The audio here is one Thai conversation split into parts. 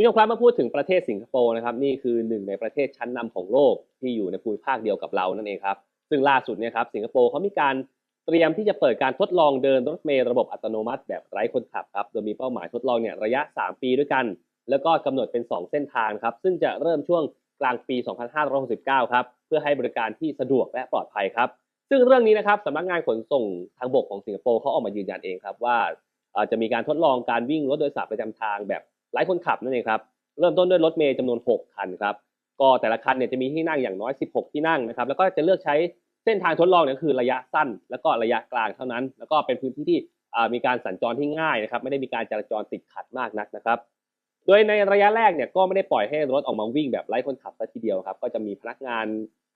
ผู้ชมครับมาพูดถึงประเทศสิงคโปร์นะครับนี่คือหนึ่งในประเทศชั้นนำของโลกที่อยู่ในภูมิภาคเดียวกับเรานั่นเองครับซึ่งล่าสุดเนี่ยครับสิงคโปร์เขามีการเตรียมที่จะเปิดการทดลองเดินรถเมล์ระบบอัตโนมัติแบบไร้คนขับครับโดยมีเป้าหมายทดลองเนี่ยระยะ 3 ปีด้วยกัน แล้วก็กำหนดเป็น 2 เส้นทางครับซึ่งจะเริ่มช่วงกลางปี 2569 ครับเพื่อให้บริการที่สะดวกและปลอดภัยครับซึ่งเรื่องนี้นะครับสำนักงานขนส่งทางบกของสิงคโปร์เขาออกมายืนยันเองครับว่าจะมีการทดลองการวิ่งรถโดยสารประจำทางแบบ ไร้คนขับนั่นเองครับเริ่มต้นด้วยรถเมล์จำนวน 6 คันครับก็แต่ละคันเนี่ยจะมีที่นั่งอย่างน้อย 16 ที่นั่งนะครับแล้วก็จะเลือกใช้เส้นทางทดลองเนี่ยคือระยะสั้น แล้วก็ระยะกลางเท่านั้น แล้วก็เป็นพื้นที่ที่มีการสัญจรที่ง่ายนะครับไม่ได้มีการจราจรติดขัดมากนักนะครับ โดยในระยะแรกเนี่ยก็ไม่ได้ปล่อยให้รถออกมาวิ่งแบบไร้คนขับซะทีเดียวครับก็จะมีพนักงาน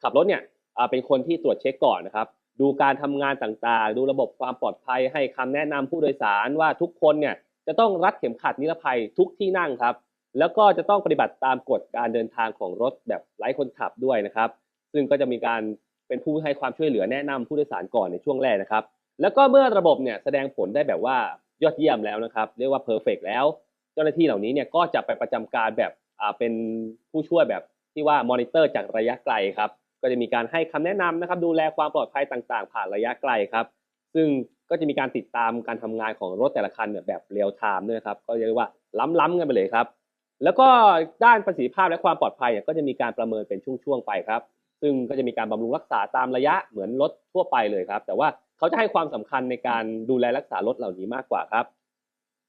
ขับรถเนี่ยเป็นคนที่ตรวจเช็คก่อนนะครับดูการทำงานต่างๆ ดูระบบความปลอดภัยให้คำแนะนำผู้โดยสารว่าทุกคนเนี่ย จะต้องรัดเข็มขัดนิรภัยทุกที่นั่งครับ แล้วก็จะต้องปฏิบัติตามกฎการเดินทางของรถแบบไร้คนขับด้วยนะครับ ซึ่งก็จะมีการเป็นผู้ให้ความช่วยเหลือแนะนำผู้โดยสารก่อนในช่วงแรกนะครับ แล้วก็เมื่อระบบเนี่ยแสดงผลได้แบบว่ายอดเยี่ยมแล้วนะครับ เรียกว่าเพอร์เฟกแล้ว เจ้าหน้าที่เหล่านี้เนี่ยก็จะไปประจำการแบบอ่าเป็นผู้ช่วยแบบที่ว่ามอนิเตอร์จากระยะไกลครับ ก็จะมีการให้คำแนะนำนะครับ ดูแลความปลอดภัยต่างๆ ผ่านระยะไกลครับ ซึ่ง ก็จะมีการติดตามการทำงานของรถแต่ละคันเนี่ยแบบเรียลไทม์ด้วยครับก็เรียกว่าล้ำๆกันไปเลยครับ แล้วก็ด้านประสิทธิภาพและความปลอดภัยเนี่ยก็จะมีการประเมินเป็นช่วงๆไปครับ ซึ่งก็จะมีการบำรุงรักษาตามระยะเหมือนรถทั่วไปเลยครับ แต่ว่าเขาจะให้ความสำคัญในการดูแลรักษารถเหล่านี้มากกว่าครับ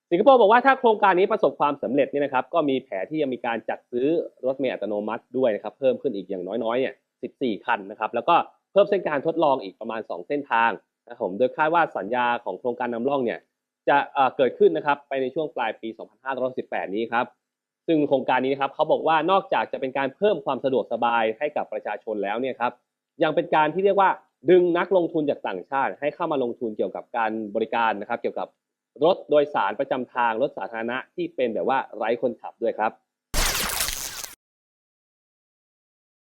สิงคโปร์บอกว่าถ้าโครงการนี้ประสบความสำเร็จเนี่ยนะครับ ก็มีแผนที่จะมีการจัดซื้อรถเมล์อัตโนมัติด้วยนะครับ เพิ่มขึ้นอีกอย่างน้อยๆเนี่ย 14 คันนะครับ แล้วก็เพิ่มเส้นการทดลองอีกประมาณ 2 เส้นทาง นะผมโดยคาดว่าสัญญาของโครงการนำร่องเนี่ยจะเเกิดขึ้นนะครับไปในช่วงปลายปี 2518 นี้ครับซึ่งโครงการนี้นะครับเขาบอกว่านอกจากจะเป็นการเพิ่มความสะดวกสบายให้กับประชาชนแล้วเนี่ยครับยังเป็นการที่เรียกว่าดึงนักลงทุนจากต่างชาติ ให้เข้ามาลงทุนเกี่ยวกับการบริการนะครับ เกี่ยวกับรถโดยสารประจำทางรถสาธารณะที่เป็นแบบว่าไร้คนขับด้วยครับ